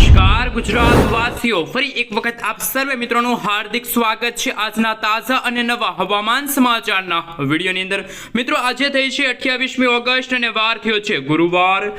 નમસ્કાર ગુજરાત વાસીઓ ફરી એક વખત આપ સર્વે મિત્રોનું હાર્દિક સ્વાગત છે આજના તાજા અને નવા હવામાન સમાચારના વિડીયોની અંદર. મિત્રો, આજે થઈ છે અઠ્યાવીસમી ઓગસ્ટ અને વાર થયો છે ગુરુવાર.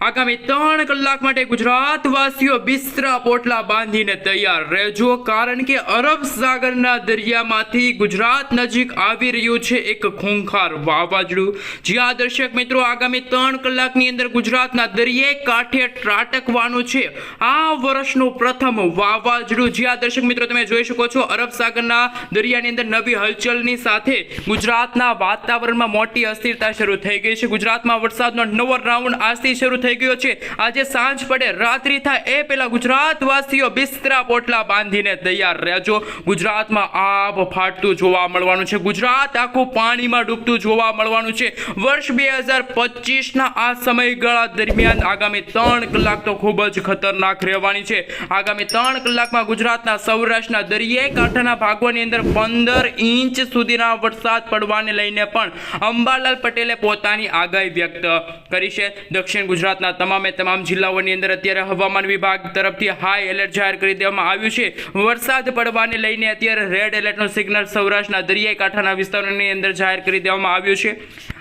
આગામી ત્રણ કલાક માટે ગુજરાત વાસીઓ બિસ્તરા પોટલા બાંધીને તૈયાર રહેજો. કારણ કે અરબ સાગરના દરિયામાંથી ગુજરાત નજીક આવી રહ્યું છે એક ખૂંખાર વાવાઝોડું. જ્યાં દર્શક મિત્રો, આગામી ત્રણ કલાકની અંદર ગુજરાતના દરિયે કાંઠે ત્રાટકવાનું છે. આ વર્ષનું પ્રથમ વાવાઝોડું. જ્યાં દર્શક મિત્રો, તમે જોઈ શકો છો, અરબ સાગરના દરિયાની અંદર નવી હલચલની સાથે ગુજરાતના વાતાવરણમાં મોટી અસ્થિરતા શરૂ થઈ ગઈ છે. ગુજરાતમાં વરસાદનો નવો રાઉન્ડ આજથી શરૂ થઈ ગયો છે. આજે સાંજ પડે, રાત્રિ થાય, એ પહેલા ગુજરાતવાસીઓ બિસ્તરા પોટલા બાંધીને તૈયાર રહેજો ગુજરાતમાં આબ ફાટતું જોવા મળવાનું છે. ગુજરાત આખું પાણીમાં ડૂબતું જોવા મળવાનું છે. વર્ષ બે હજાર પચીસના આ સમયગાળા દરમિયાન આગામી ત્રણ કલાક તો ખૂબ જ ખતરનાક રહેવાની છે. આગામી ત્રણ કલાકમાં ગુજરાતના સૌરાષ્ટ્રના દરિયાઈ કાંઠાના ભાગોની અંદર પંદર ઇંચ સુધીના વરસાદ પડવાને લઈને પણ અંબાલાલ પટેલે પોતાની આગાહી વ્યક્ત કરી છે. દક્ષિણ ગુજરાતના તમામે તમામ જિલ્લાઓની અંદર અત્યારે હવામાન વિભાગ તરફથી હાઈ એલર્ટ જાહેર કરી દેવામાં આવ્યું છે. વરસાદ પડવાને લઈને અત્યારે રેડ એલર્ટનું સિગ્નલ સૌરાષ્ટ્રના દરિયાઈ કાંઠાના વિસ્તારોની અંદર જાહેર કરી દેવામાં આવ્યું છે.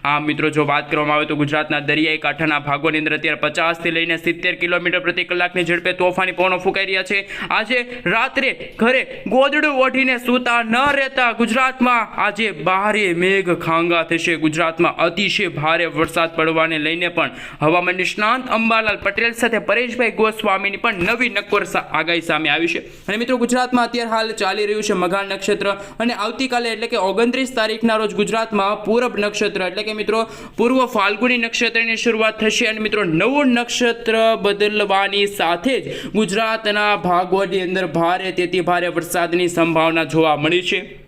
આ મિત્રો, જો વાત કરવામાં આવે તો ગુજરાતના દરિયાઈ કાંઠાના ભાગોની અંદર અત્યારે પચાસથી લઈને સિત્તેર કિલોમીટર પ્રતિ કલાકની ઝડપે તોફાની પવનો ફૂંકાઈ રહ્યા છે. આજે રાત્રે ઘરે ગોદડું ઓઢીને સૂતા ન રહેતા ગુજરાતમાં આજે ભારે મેઘ ખાંગા થશે. ગુજરાતમાં અતિશય ભારે વરસાદ પડવાને લઈને પણ હવામાન નિષ્ણાંત અંબાલાલ પટેલ સાથે પરેશભાઈ ગોસ્વામીની પણ નવી નક્કોર આગાહી સામે આવી છે. અને મિત્રો, ગુજરાતમાં અત્યારે હાલ ચાલી રહ્યું છે મઘાળ નક્ષત્ર અને આવતીકાલે એટલે કે ઓગણત્રીસ તારીખના રોજ ગુજરાતમાં પૂરબ નક્ષત્ર એટલે કે મિત્રો, પૂર્વ ફાલ્ગુની નક્ષત્રની શરૂઆત થશે અને મિત્રો, નવું નક્ષત્ર બદલવાની સાથે જ ગુજરાતના ભાગોની અંદર ભારે તેથી ભારે વરસાદની સંભાવના જોવા મળી છે.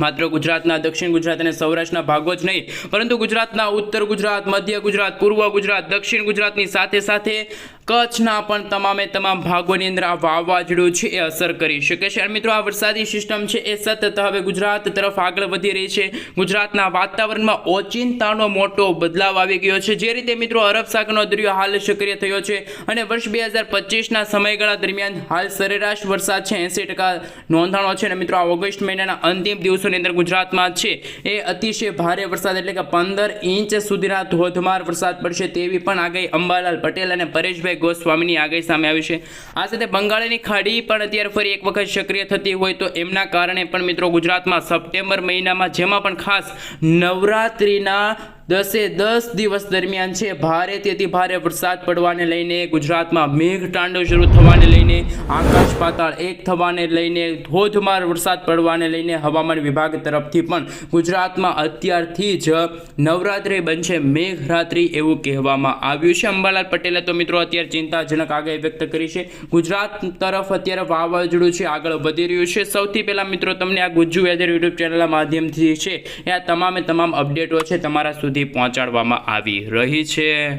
માત્ર ગુજરાતના, દક્ષિણ ગુજરાત અને સૌરાષ્ટ્રના ભાગો જ નહીં, પરંતુ ગુજરાતના ઉત્તર ગુજરાત, મધ્ય ગુજરાત, પૂર્વ ગુજરાત, દક્ષિણ ગુજરાતની સાથે સાથે કચ્છના પણ તમામે તમામ ભાગોની અંદર આ વાવાઝોડું છે એ અસર કરી શકે છે. અને મિત્રો, આ વરસાદી સિસ્ટમ છે એ સતત હવે ગુજરાત તરફ આગળ વધી રહી છે. ગુજરાતના વાતાવરણમાં ઓચિંતાનો મોટો બદલાવ આવી ગયો છે. જે રીતે મિત્રો, અરબ સાગરનો દરિયો હાલ સક્રિય થયો છે અને વર્ષ બે હજાર પચીસના સમયગાળા દરમિયાન હાલ સરેરાશ વરસાદ છે એંસી ટકા નોંધાણો છે. અને મિત્રો, આ ઓગસ્ટ મહિનાના અંતિમ દિવસોની અંદર ગુજરાતમાં છે એ અતિશય ભારે વરસાદ એટલે કે પંદર ઇંચ સુધીના ધોધમાર વરસાદ પડશે તેવી પણ આગાહી અંબાલાલ પટેલ અને પરેશભાઈ ગોસ્વામીની આગાહી સામે આવી છે. આ સાથે બંગાળની ખાડી પણ અત્યારે ફરી એક વખત સક્રિય થતી હોય તો એમના કારણે પણ મિત્રો ગુજરાતમાં સપ્ટેમ્બર મહિનામાં જેમાં પણ ખાસ નવરાત્રિના દસે દસ દિવસ દરમિયાન છે. ભારે તેથી ભારે વરસાદ પડવાને લઈને ગુજરાતમાં મેઘ તાંડવ શરૂ થવાને લઈને આકાશ પાતાળ એક થવાને લઈને ધોધમાર વરસાદ પડવાને લઈને હવામાન વિભાગ તરફથી પણ ગુજરાતમાં અત્યારથી જ નવરાત્રિ બનશે મેઘરાત્રિ એવું કહેવામાં આવ્યું છે. અંબાલાલ પટેલે તો મિત્રો અત્યારે ચિંતાજનક આગાહી વ્યક્ત કરી છે. ગુજરાત તરફ અત્યારે વાવાઝોડું છે, આગળ વધી રહ્યું છે. સૌથી પહેલાં મિત્રો તમને આ ગુજ્જુ વેધર યુટ્યુબ ચેનલના માધ્યમથી છે. એ આ તમામે તમામ અપડેટો છે. તમારા સુધી પહોંચાડવામાં આવી રહી છે.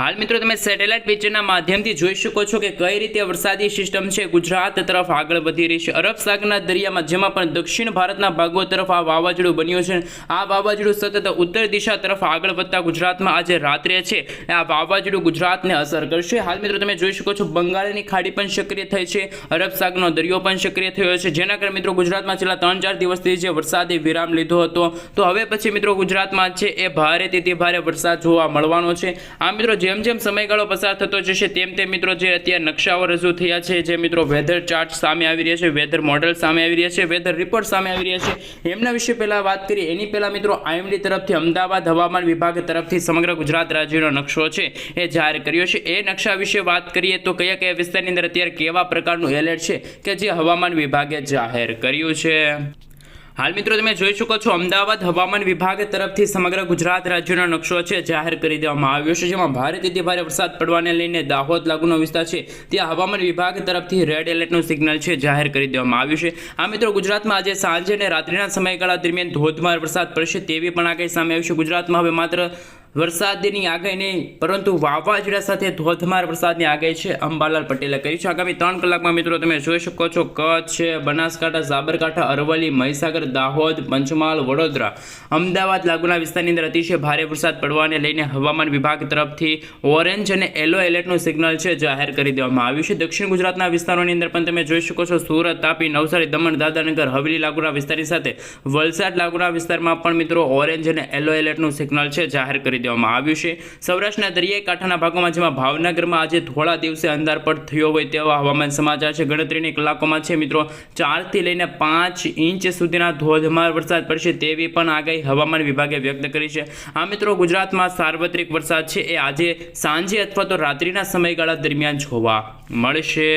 હાલ મિત્રો તમે સેટેલાઇટ પિક્ચરના માધ્યમથી જોઈ શકો છો કે કઈ રીતે વરસાદી સિસ્ટમ છે ગુજરાત તરફ આગળ વધી રહી છે. અરબ સાગરના દરિયામાં, જેમાં પણ દક્ષિણ ભારતના ભાગો તરફ આ વાવાઝોડું બન્યું છે. આ વાવાઝોડું સતત ઉત્તર દિશા તરફ આગળ વધતા ગુજરાતમાં આજે રાત્રે છે. આ વાવાઝોડું ગુજરાતને અસર કરશે. હાલ મિત્રો તમે જોઈ શકો છો બંગાળની ખાડી પણ સક્રિય થઈ છે. અરબ સાગરનો દરિયો પણ સક્રિય થયો છે. જેના કારણે મિત્રો ગુજરાતમાં છેલ્લા ત્રણ ચાર દિવસથી જે વરસાદે વિરામ લીધો હતો, તો હવે પછી મિત્રો ગુજરાતમાં છે એ ભારે તેથી ભારે વરસાદ જોવા મળવાનો છે. આ મિત્રો જેમ જેમ સમયગાળો પસાર થતો જશે, તેમ તેમ મિત્રો જે અત્યારે નકશાઓ રજૂ થયા છે, જે મિત્રો વેધર ચાર્ટ સામે આવી રહ્યા છે વેધર મોડેલ સામે આવી રહ્યા છે વેધર રિપોર્ટ સામે આવી રહ્યા છે, એમના વિશે પહેલાં વાત કરીએ. એની પહેલાં મિત્રો આઈએમડી તરફથી અમદાવાદ હવામાન વિભાગ તરફથી સમગ્ર ગુજરાત રાજ્યનો નકશો છે, એ જાહેર કર્યો છે. એ નકશા વિશે વાત કરીએ તો કયા કયા વિસ્તારની અંદર અત્યારે કેવા પ્રકારનું એલર્ટ છે, કે જે હવામાન વિભાગે જાહેર કર્યું છે? હાલ મિત્રો તમે જોઈ શકો છો, અમદાવાદ હવામાન વિભાગ તરફથી સમગ્ર ગુજરાત રાજ્યનો નકશો છે, જાહેર કરી દેવામાં આવ્યો છે, જેમાં ભારેથી ભારે વરસાદ પડવાને લઈને દાહોદ લાગુનો વિસ્તાર છે, ત્યાં હવામાન વિભાગ તરફથી રેડ એલર્ટનું સિગ્નલ છે, જાહેર કરી દેવામાં આવ્યું છે. આ મિત્રો, ગુજરાતમાં આજે સાંજે અને રાત્રિના સમયગાળા દરમિયાન ધોધમાર વરસાદ પડશે તેવી પણ આગાહી સામે આવી છે. ગુજરાતમાં હવે માત્ર વરસાદની આગાહી નહીં, પરંતુ વાવાઝોડા સાથે ધોધમાર વરસાદની આગાહી છે. અંબાલાલ પટેલે કરી છે, આગામી ત્રણ કલાકમાં મિત્રો તમે જોઈ શકો છો, કચ્છ, બનાસકાંઠા, સાબરકાંઠા, અરવલ્લી, મહીસાગર, દાહોદ, પંચમહાલ, વડોદરા. અમદાવાદ લાગુના વિસ્તારની અંદર અતિશય ભારે વરસાદ પડવાને લઈને હવામાન વિભાગ તરફથી ઓરેન્જ અને યલો એલર્ટનું સિગ્નલ છે જાહેર કરી દેવામાં આવ્યું છે. દક્ષિણ ગુજરાતના વિસ્તારોની અંદર પણ તમે જોઈ શકો છો, સુરત, તાપી, નવસારી, દમણ દાદાનગર હવેલી લાગુના વિસ્તારની સાથે વલસાડ લાગુના વિસ્તારમાં પણ મિત્રો ઓરેન્જ અને યલો એલર્ટનું સિગ્નલ છે જાહેર કરી દેવામાં આવ્યું છે. સૌરાષ્ટ્રના દરિયાઈ કાંઠાના ભાગોમાં જેમાં ભાવનગરમાં આજે થોડા દિવસે અંધારપટ થયો હોય તેવા હવામાન સમાચાર છે. ગણતરીની કલાકોમાં છે મિત્રો, ચારથી લઈને પાંચ ઇંચ સુધીના ધોધમાર વરસાદ પડશે તેવી પણ આગાહી હવામાન વિભાગે વ્યક્ત કરી છે. આ મિત્રો, ગુજરાતમાં સાર્વત્રિક વરસાદ છે. એ આજે સાંજે અથવા તો રાત્રિના સમયગાળા દરમિયાન જોવા મળશે.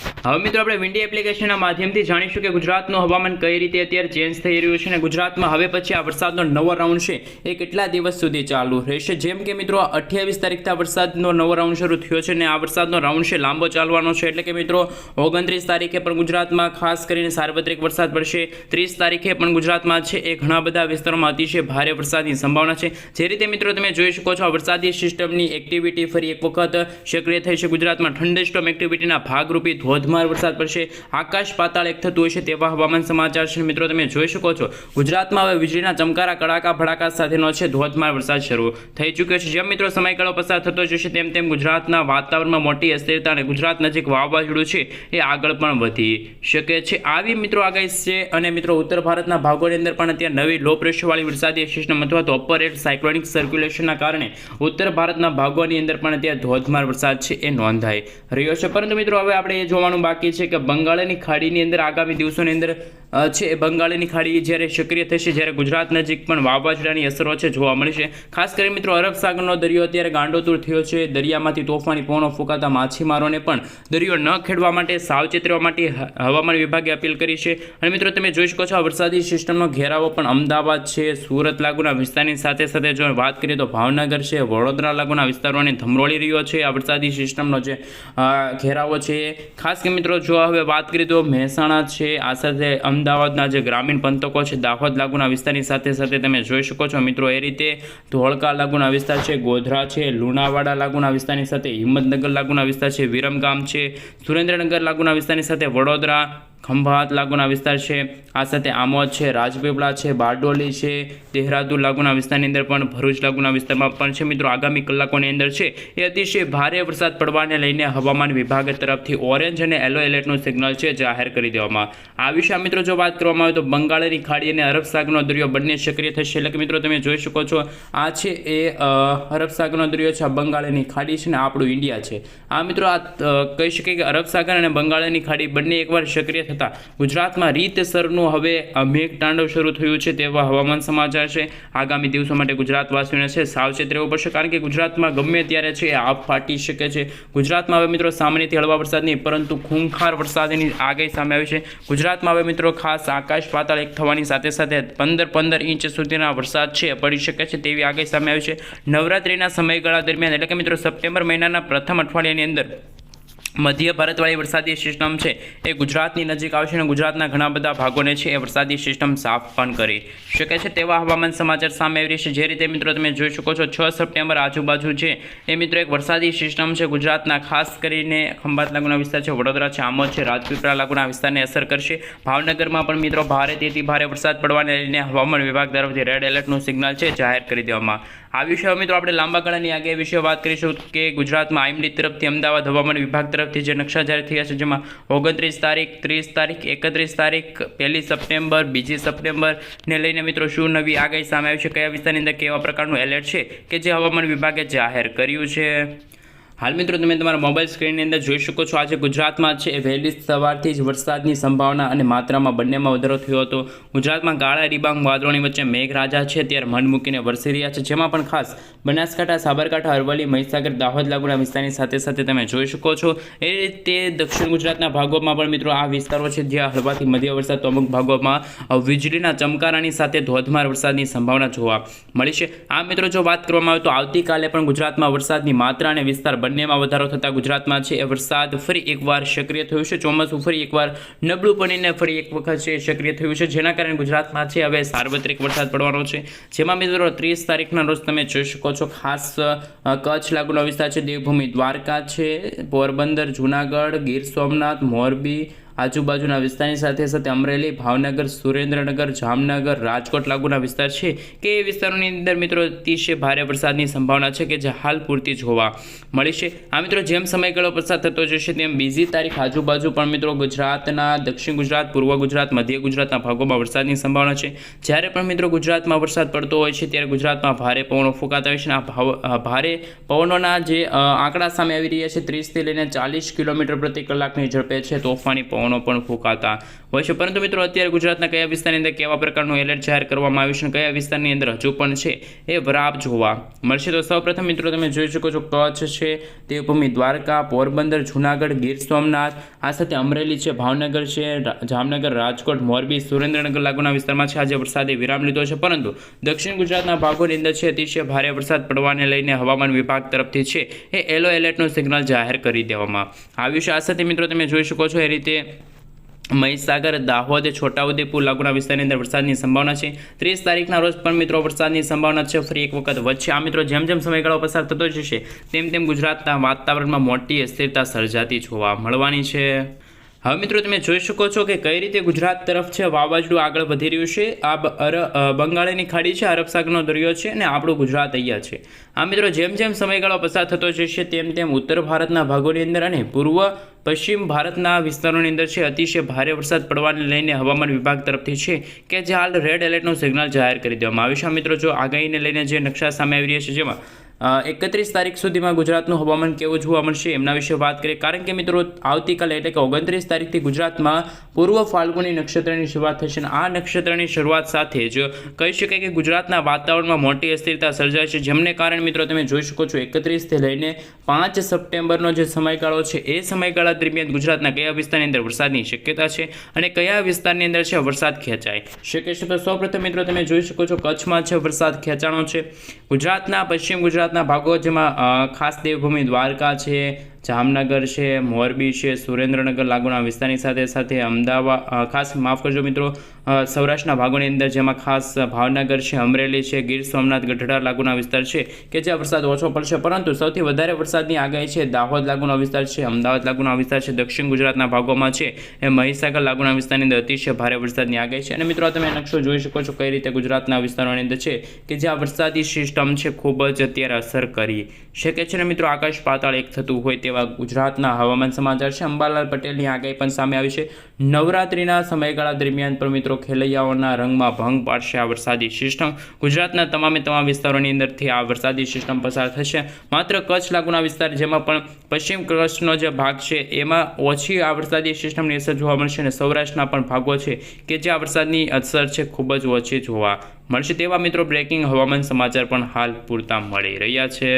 હવે મિત્રો આપણે વિન્ડી એપ્લિકેશનના માધ્યમથી જાણીશું કે ગુજરાતનું હવામાન કઈ રીતે અત્યારે ચેન્જ થઈ રહ્યું છે અને ગુજરાતમાં હવે પછી આ વરસાદનો નવો રાઉન્ડ છે એ કેટલા દિવસ સુધી ચાલુ રહેશે? જેમ કે મિત્રો અઠ્યાવીસ તારીખથી વરસાદનો નવો રાઉન્ડ શરૂ થયો છે અને આ વરસાદનો રાઉન્ડ છે લાંબો ચાલવાનો છે. એટલે કે મિત્રો ઓગણત્રીસ તારીખે પણ ગુજરાતમાં ખાસ કરીને સાર્વત્રિક વરસાદ પડશે. ત્રીસ તારીખે પણ ગુજરાતમાં છે એ ઘણા બધા વિસ્તારોમાં અતિશય ભારે વરસાદની સંભાવના છે. જે રીતે મિત્રો તમે જોઈ શકો છો આ વરસાદી સિસ્ટમની એક્ટિવિટી ફરી એક વખત સક્રિય થઈ છે. ગુજરાતમાં થંડરસ્ટોમ એક્ટિવિટીના ભાગરૂપી ધોધમાર વરસાદ પડશે. આકાશ પાતાળ એક થતું હોય છે તેવા હવામાન સમાચાર છે. મિત્રો, તમે જોઈ શકો છો, ગુજરાતમાં હવે વીજળીના ચમકારા, કડાકા ભડાકા સાથેનો છે ધોધમાર વરસાદ શરૂ થઈ ચૂક્યો છે. જેમ મિત્રો, સમયગાળો પસાર થતો જશે તેમ તેમ ગુજરાતના વાતાવરણમાં મોટી અસ્થિરતા અને ગુજરાત નજીક વાવાઝોડું છે એ આગળ પણ વધી શકે છે. આવી મિત્રો આગાહી છે અને મિત્રો, ઉત્તર ભારતના ભાગોની અંદર પણ અત્યારે નવી લો પ્રેશરવાળી વરસાદી સિસ્ટમ અથવા તો અપર એર સાયક્લોનિક સર્ક્યુલેશનના કારણે ઉત્તર ભારતના ભાગોની અંદર પણ અત્યારે ધોધમાર વરસાદ છે એ નોંધાઈ રહ્યો છે. પરંતુ મિત્રો, હવે આપણે એ જોવાનું બાકી છે કે બંગાળની ખાડીની અંદર આગામી દિવસોની અંદર છે એ બંગાળની ખાડી જ્યારે સક્રિય થશે જ્યારે ગુજરાત નજીક પણ વાવાઝોડાની અસરો છે જોવા મળશે. ખાસ કરી મિત્રો અરબ સાગરનો દરિયો અત્યારે ગાંડોતુર થયો છે. દરિયામાંથી તોફાની પવનો ફૂંકાતા માછીમારોને પણ દરિયો ન ખેડવા માટે, સાવચેત રહેવા માટે હવામાન વિભાગે અપીલ કરી છે. અને મિત્રો તમે જોઈ શકો છો આ વરસાદી સિસ્ટમનો ઘેરાવો પણ અમદાવાદ છે, સુરત લાગુના વિસ્તારની સાથે સાથે જો વાત કરીએ તો ભાવનગર છે, વડોદરા લાગુના વિસ્તારોને ધમરોળી રહ્યો છે આ વરસાદી સિસ્ટમનો જે ઘેરાવો છે. ખાસ કરી મિત્રો જો હવે વાત કરીએ તો મહેસાણા છે, આ સાથે અમદાવાદના જે ગ્રામીણ પંથકો છે, દાહોદ લાગુના વિસ્તારની સાથે સાથે તમે જોઈ શકો છો મિત્રો એ રીતે ધોળકા લાગુના વિસ્તાર છે, ગોધરા છે, લુણાવાડા લાગુના વિસ્તારની સાથે, હિંમતનગર લાગુના વિસ્તાર છે, વિરમગામ છે, સુરેન્દ્રનગર લાગુના વિસ્તારની સાથે, વડોદરા ખંભાત લાગુના વિસ્તાર છે. આ સાથે આમોદ છે, રાજપીપળા છે, બારડોલી છે, દેહરાદૂન લાગુના વિસ્તારની અંદર પણ ભરૂચ લાગુના વિસ્તારમાં પણ છે. મિત્રો, આગામી કલાકોની અંદર છે. એ અતિશય ભારે વરસાદ પડવાને લઈને હવામાન વિભાગ તરફથી ઓરેન્જ અને યલો એલર્ટનું સિગ્નલ છે જાહેર કરી દેવામાં. આ વિશે મિત્રો જો વાત કરવામાં આવે તો બંગાળની ખાડી અને અરબ સાગરનો દરિયો બંને સક્રિય થશે. એટલે કે મિત્રો, તમે જોઈ શકો છો, આ છે એ અરબસાગરનો અરબ સાગરનો દરિયો છે, આ બંગાળની ખાડી છે ને આપણું ઇન્ડિયા છે. આ મિત્રો, આ કહી શકીએ કે અરબ સાગર અને બંગાળની ખાડી બંને એકવાર સક્રિય થતાં ગુજરાતમાં રીતસરનું હવે મેઘતાંડવ શરૂ થયું છે તેવા હવામાન સમાચાર છે. આગામી દિવસો માટે ગુજરાતવાસીઓને છે સાવચેત રહેવું પડશે કારણ કે ગુજરાતમાં ગમે ત્યારે છે આપ ફાટી શકે છે. ગુજરાતમાં હવે મિત્રો સામાન્યથી હળવા વરસાદ નહીં, પરંતુ ખૂંખાર વરસાદની આગાહી સામે આવી છે. ગુજરાતમાં હવે મિત્રો ખાસ આકાશ પાતાળ એક થવાની સાથે સાથે પંદર પંદર ઇંચ સુધીના વરસાદ છે પડી શકે છે તેવી આગાહી સામે આવી છે. નવરાત્રિના સમયગાળા દરમિયાન એટલે કે મિત્રો સપ્ટેમ્બર મહિનાના પ્રથમ અઠવાડિયાની અંદર મધ્ય ભારતવાળી વરસાદી સિસ્ટમ છે એ ગુજરાતની નજીક આવશે અને ગુજરાતના ઘણા બધા ભાગોને છે એ વરસાદી સિસ્ટમ સાફ પણ કરી શકે છે તેવા હવામાન સમાચાર સામે આવી છે. જે રીતે મિત્રો તમે જોઈ શકો છો, છ સપ્ટેમ્બર આજુબાજુ છે. એ મિત્રો એક વરસાદી સિસ્ટમ છે. ગુજરાતના ખાસ કરીને ખંભાત લાગુના વિસ્તાર છે, વડોદરા છે, આમોદ છે, રાજપીપળા લાગુના વિસ્તારને અસર કરશે. ભાવનગરમાં પણ મિત્રો ભારે તેથી ભારે વરસાદ પડવાને લઈને હવામાન વિભાગ તરફથી રેડ એલર્ટનું સિગ્નલ છે, જાહેર કરી દેવામાં આવ્યું વિષય મિત્રો આપણે લાંબા ગાળાની આગાહી વિશે વાત કરીશું કે ગુજરાતમાં આઈમડી તરફથી અમદાવાદ હવામાન વિભાગ તરફથી જે નકશા જાહેર થયા છે, જેમાં ઓગણત્રીસ તારીખ, ત્રીસ તારીખ, એકત્રીસ તારીખ, પહેલી સપ્ટેમ્બર, બીજી સપ્ટેમ્બરને લઈને મિત્રો શું નવી આગાહી સામે આવી છે, કયા વિસ્તારની અંદર કેવા પ્રકારનું એલર્ટ છે કે જે હવામાન વિભાગે જાહેર કર્યું છે? હાલ મિત્રો, તમે તમારા મોબાઈલ સ્ક્રીનની અંદર જોઈ શકો છો આજે ગુજરાતમાં છે વહેલી સવારથી જ વરસાદની સંભાવના અને માત્રામાં બંનેમાં વધારો થયો હતો. ગુજરાતમાં ગાળા ડિબાંગ વાદળોની વચ્ચે મેઘરાજા છે ત્યારે મન મૂકીને વરસી રહ્યા છે. જેમાં પણ ખાસ બનાસકાંઠા, સાબરકાંઠા, અરવલ્લી, મહીસાગર, દાહોદ લાગુના વિસ્તારની સાથે સાથે તમે જોઈ શકો છો. એ રીતે દક્ષિણ ગુજરાતના ભાગોમાં પણ મિત્રો આ વિસ્તારો છે, જ્યાં હળવાથી મધ્ય વરસાદ, તો અમુક ભાગોમાં વીજળીના ચમકારાની સાથે ધોધમાર વરસાદની સંભાવના જોવા મળી છે. આ મિત્રો, જો વાત કરવામાં આવે તો આવતીકાલે પણ ગુજરાતમાં વરસાદની માત્રા અને વિસ્તાર બંનેમાં વધારો થતાં ગુજરાતમાં છે. વરસાદ ફરી એકવાર સક્રિય થયું છે. ચોમાસું ફરી એકવાર નબળું પડીને ફરી એક વખત છે સક્રિય થયું છે. જેના કારણે ગુજરાતમાં છે હવે સાર્વત્રિક વરસાદ પડવાનો છે. જેમાં મિત્રો ત્રીસ તારીખના રોજ તમે જોઈ શકો છો, ખાસ કચ્છ લાગુનો વિસ્તાર છે. દેવભૂમિ દ્વારકા છે, પોરબંદર, જુનાગઢ, ગીર સોમનાથ, મોરબી આજુબાજુના વિસ્તારની સાથે સાથે અમરેલી, ભાવનગર, સુરેન્દ્રનગર, જામનગર, રાજકોટ લાગુના વિસ્તાર છે કે એ વિસ્તારોની અંદર મિત્રો અતિશય ભારે વરસાદની સંભાવના છે કે જે હાલ પૂરતી જોવા મળી છે આ મિત્રો જેમ સમયગાળો પસાર થતો જશે તેમ બીજી તારીખ આજુબાજુ પણ મિત્રો ગુજરાતના, દક્ષિણ ગુજરાત, પૂર્વ ગુજરાત, મધ્ય ગુજરાતના ભાગોમાં વરસાદની સંભાવના છે. જ્યારે પણ મિત્રો ગુજરાતમાં વરસાદ પડતો હોય છે ત્યારે ગુજરાતમાં ભારે પવનો ફૂંકાતા હોય છે આ ભારે પવનોના જે આંકડા સામે આવી રહ્યા છે ત્રીસથી લઈને ચાલીસ કિલોમીટર પ્રતિ કલાકની ઝડપે છે તોફાની પવનો. પણ ફૂંકાતા હોય છે. પરંતુ મિત્રો, અત્યારે ગુજરાતના કયા વિસ્તારની અંદર કેવા પ્રકારનું એલર્ટ જાહેર કરવામાં આવ્યું છે અને કયા વિસ્તારની અંદર હજુ પણ છે એ વરાપ જોવા મળશે. તો સૌપ્રથમ મિત્રો, તમે જોઈ શકો છો, કચ્છ છે દેવભૂમિ દ્વારકા, પોરબંદર, જુનાગઢ, ગીર સોમનાથ, આ સાથે અમરેલી છે, ભાવનગર છે જામનગર, રાજકોટ, મોરબી, સુરેન્દ્રનગર લાગુના વિસ્તારમાં છે. આજે વરસાદે વિરામ લીધો છે. પરંતુ દક્ષિણ ગુજરાતના ભાગોની અંદર છે, અતિશય ભારે વરસાદ પડવાને લઈને હવામાન વિભાગ તરફથી છે, એ એલો એલર્ટનું સિગ્નલ જાહેર કરી દેવામાં આવ્યું છે. આ સાથે મિત્રો, તમે જોઈ શકો છો, એ રીતે મહીસાગર, દાહોદ, છોટાઉદેપુર લાગુના વિસ્તારની અંદર વરસાદની સંભાવના છે. ત્રીસ તારીખના રોજ પણ મિત્રો વરસાદની સંભાવના છે. ફરી એક વખત વધશે આ મિત્રો જેમ જેમ સમયગાળો પસાર થતો જશે, તેમ તેમ ગુજરાતના વાતાવરણમાં મોટી અસ્થિરતા સર્જાતી જોવા મળવાની છે. હવે મિત્રો, તમે જોઈ શકો છો કે કઈ રીતે ગુજરાત તરફ છે વાવાઝોડું આગળ વધી રહ્યું છે. આ બંગાળની ખાડી છે, અરબ સાગરનો દરિયો છે અને આપણું ગુજરાત અહીંયા છે. આ મિત્રો, જેમ જેમ સમયગાળો પસાર થતો જશે તેમ તેમ ઉત્તર ભારતના ભાગોની અંદર અને પૂર્વ પશ્ચિમ ભારતના વિસ્તારોની અંદર છે અતિશય ભારે વરસાદ પડવાને લઈને હવામાન વિભાગ તરફથી છે કે જે હાલ રેડ એલર્ટનું સિગ્નલ જાહેર કરી દેવામાં આવ્યું છે. મિત્રો, જો આગાહીને લઈને જે નકશા સામે આવી રહ્યા છે, જેમાં એકત્રીસ તારીખ સુધીમાં ગુજરાતનું હવામાન કેવું જોવા મળશે એમના વિશે વાત કરીએ. કારણ કે મિત્રો, આવતીકાલે એટલે કે ઓગણત્રીસ તારીખથી ગુજરાતમાં પૂર્વ ફાલ્ગુની નક્ષત્રની શરૂઆત થશે અને આ નક્ષત્રની શરૂઆત સાથે જ કહી શકાય કે ગુજરાતના વાતાવરણમાં મોટી અસ્થિરતા સર્જાય છે. જેમને કારણે મિત્રો, તમે જોઈ શકો છો એકત્રીસથી લઈને પાંચ સપ્ટેમ્બરનો જે સમયગાળો છે, એ સમયગાળા દરમિયાન ગુજરાતના કયા વિસ્તારની અંદર વરસાદની શક્યતા છે અને કયા વિસ્તારની અંદર છે વરસાદ ખેંચાય. શકે છે તો સૌપ્રથમ મિત્રો, તમે જોઈ શકો છો કચ્છમાં છે વરસાદ ખેંચાણો છે. ગુજરાતના પશ્ચિમ ગુજરાતના ભાગો જેમાં ખાસ દેવભૂમિ દ્વારકા છે, જામનગર છે, મોરબી છે, સુરેન્દ્રનગર, લાગુના વિસ્તારની સાથે સાથે અમદાવાદ ખાસ માફ કરજો મિત્રો સૌરાષ્ટ્રના ભાગોની અંદર જેમાં ખાસ ભાવનગર છે, અમરેલી છે, ગીર સોમનાથ, ગઢડા લાગુના વિસ્તાર છે કે જ્યાં વરસાદ ઓછો પડશે. પરંતુ સૌથી વધારે વરસાદની આગાહી છે દાહોદ લાગુનો વિસ્તાર છે, અમદાવાદ લાગુનો વિસ્તાર છે, દક્ષિણ ગુજરાતના ભાગોમાં છે. એ મહીસાગર લાગુના વિસ્તારની અંદર અતિશય ભારે વરસાદની આગાહી છે. અને મિત્રો તમે નકશો જોઈ શકો છો કઈ રીતે ગુજરાતના વિસ્તારોની અંદર છે કે જ્યાં વરસાદી સિસ્ટમ છે ખૂબ જ અત્યારે અસર કરી શકે છે. ને મિત્રો, આકાશ પાતાળ એક થતું હોય તેવા ગુજરાતના હવામાન સમાચાર છે. અંબાલાલ પટેલની આગાહી પણ સામે આવી છે. નવરાત્રિના સમયગાળા દરમિયાન પણ મિત્રો ખેલૈયાઓના રંગમાં ભંગ પાડશે આ વરસાદી સિસ્ટમ. ગુજરાતના તમામે તમામ વિસ્તારોની અંદરથી આ વરસાદી સિસ્ટમ પસાર થશે. માત્ર કચ્છ લાગુના વિસ્તાર જેમાં પણ પશ્ચિમ કચ્છનો જે ભાગ છે, એમાં ઓછી આ વરસાદી સિસ્ટમની અસર જોવા મળશે અને સૌરાષ્ટ્રના પણ ભાગો છે કે જે આ વરસાદની અસર છે ખૂબ જ ઓછી જોવા મળશે. તેવા મિત્રો, બ્રેકિંગ હવામાન સમાચાર પણ હાલ પૂરતા મળી રહ્યા છે.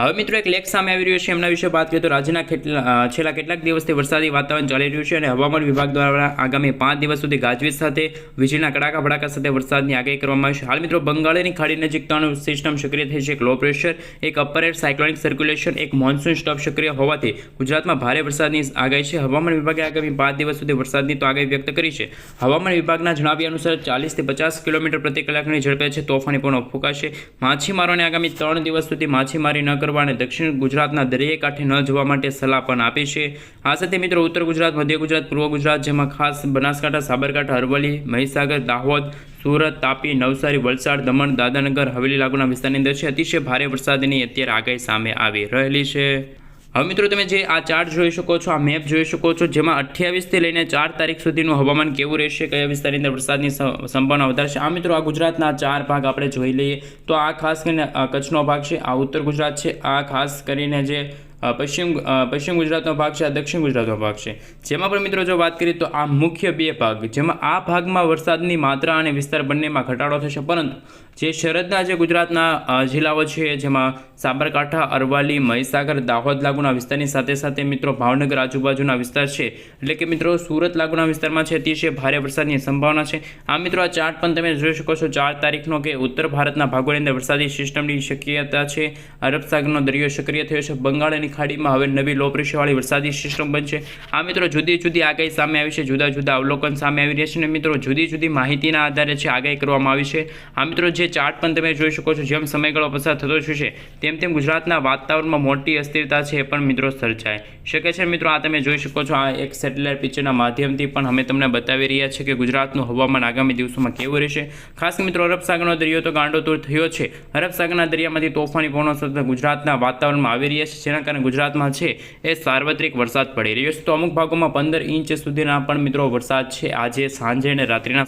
હવે મિત્રો એક લેખ સામે આવી રહ્યો છે, એમના વિશે વાત કરીએ તો રાજ્યના છેલ્લા કેટલાક દિવસથી વરસાદી વાતાવરણ ચાલી રહ્યું છે અને હવામાન વિભાગ દ્વારા આગામી પાંચ દિવસ સુધી ગાજવીજ સાથે, વીજળીના કડાકા ભડાકા સાથે વરસાદની આગાહી કરવામાં આવી છે. હાલ મિત્રો બંગાળની ખાડી નજીક ત્રણ સિસ્ટમ સક્રિય થઈ છે, એક લો પ્રેશર એક અપર એર સાયક્લોનિક સર્ક્યુલેશન એક મોન્સૂન સ્ટોપ સક્રિય હોવાથી ગુજરાતમાં ભારે વરસાદની આગાહી છે. હવામાન વિભાગે આગામી પાંચ દિવસ સુધી વરસાદની તો આગાહી વ્યક્ત કરી છે. હવામાન વિભાગના જણાવ્યા અનુસાર ચાલીસથી પચાસ કિલોમીટર પ્રતિ કલાકની ઝડપે છે, તોફાની પવનો ફૂંકાશે માછીમારોને આગામી ત્રણ દિવસ સુધી માછીમારી ન કરવા અને દક્ષિણ ગુજરાતના દરિયાઈ કાંઠે ન જવા માટે સલાહ પણ આપી છે. આ સાથે મિત્રો, ઉત્તર ગુજરાત, મધ્ય ગુજરાત, પૂર્વ ગુજરાત જેમાં ખાસ બનાસકાંઠા, સાબરકાંઠા, અરવલ્લી, મહીસાગર, દાહોદ, સુરત, તાપી, નવસારી, વલસાડ, દમણ દાદાનગર હવેલી લાગુના વિસ્તારની અંદર છે. અતિશય ભારે વરસાદની અત્યારે આગાહી સામે આવી રહેલી છે. હવે મિત્રો તમે જે આ ચાર્ટ જોઈ શકો છો, આ મેપ જોઈ શકો છો, જેમાં અઠ્યાવીસથી લઈને ચાર તારીખ સુધીનું હવામાન કેવું રહેશે, કયા વિસ્તારની અંદર વરસાદની સંભાવના વધારે છે આ મિત્રો આ ગુજરાતના ચાર ભાગ આપણે જોઈ લઈએ. તો આ ખાસ કરીને કચ્છનો ભાગ છે, આ ઉત્તર ગુજરાત છે, આ ખાસ કરીને જે પશ્ચિમ પશ્ચિમ ગુજરાતનો ભાગ છે, આ દક્ષિણ ગુજરાતનો ભાગ છે. જેમાં પણ મિત્રો જો વાત કરીએ તો આ મુખ્ય બે ભાગ, જેમાં આ ભાગમાં વરસાદની માત્રા અને વિસ્તાર બંનેમાં ઘટાડો થશે. પરંતુ જે શરદના જે ગુજરાતના જિલ્લાઓ છે, જેમાં સાબરકાંઠા અરવાલી મહીસાગર, દાહોદ લાગુના વિસ્તારની સાથે સાથે મિત્રો ભાવનગર આજુબાજુના વિસ્તાર છે. એટલે કે મિત્રો સુરત લાગુના વિસ્તારમાં છે, અતિશય ભારે વરસાદની સંભાવના છે. આ મિત્રો આ ચાર્ટ પણ તમે જોઈ શકો છો, ચાર તારીખનો કે ઉત્તર ભારતના ભાગોની અંદર વરસાદી સિસ્ટમની શક્યતા છે. અરબ સાગરનો દરિયો સક્રિય થયો છે. બંગાળની ખાડીમાં હવે નવી લો પ્રેશરવાળી વરસાદી સિસ્ટમ બનશે. આ મિત્રો જુદી જુદી આગાહી સામે આવી છે, જુદા જુદા અવલોકન સામે આવી રહ્યા છે અને મિત્રો જુદી જુદી માહિતીના આધારે છે, આગાહી કરવામાં આવી છે. આ મિત્રો જે ચાર્ટ પણ તમે જોઈ શકો છો. જેમ સમયગાળો પસાર થતો જશે તેમ તેમ ગુજરાતના વાતાવરણમાં મોટી અસ્થિરતા છે એ પણ મિત્રો સર્જાય. શકે છે મિત્રો, આ તમે જોઈ શકો છો, આ એક સેટેલાઇટ પિક્ચરના માધ્યમથી પણ અમે તમને બતાવી રહ્યા છીએ કે ગુજરાતનું હવામાન આગામી દિવસોમાં કેવું રહેશે. ખાસ મિત્રો અરબસાગરનો દરિયો તો ગાંડોતૂર થયો છે. અરબસાગરના દરિયામાંથી તોફાની પવનો સતત ગુજરાતના વાતાવરણમાં આવી રહ્યા છે, જેના કારણે ગુજરાતમાં છે એ સાર્વત્રિક વરસાદ પડી રહ્યો છે. તો અમુક ભાગોમાં પંદર ઇંચ સુધીના પણ મિત્રો વરસાદ છે. આજે સાંજે અને રાત્રિના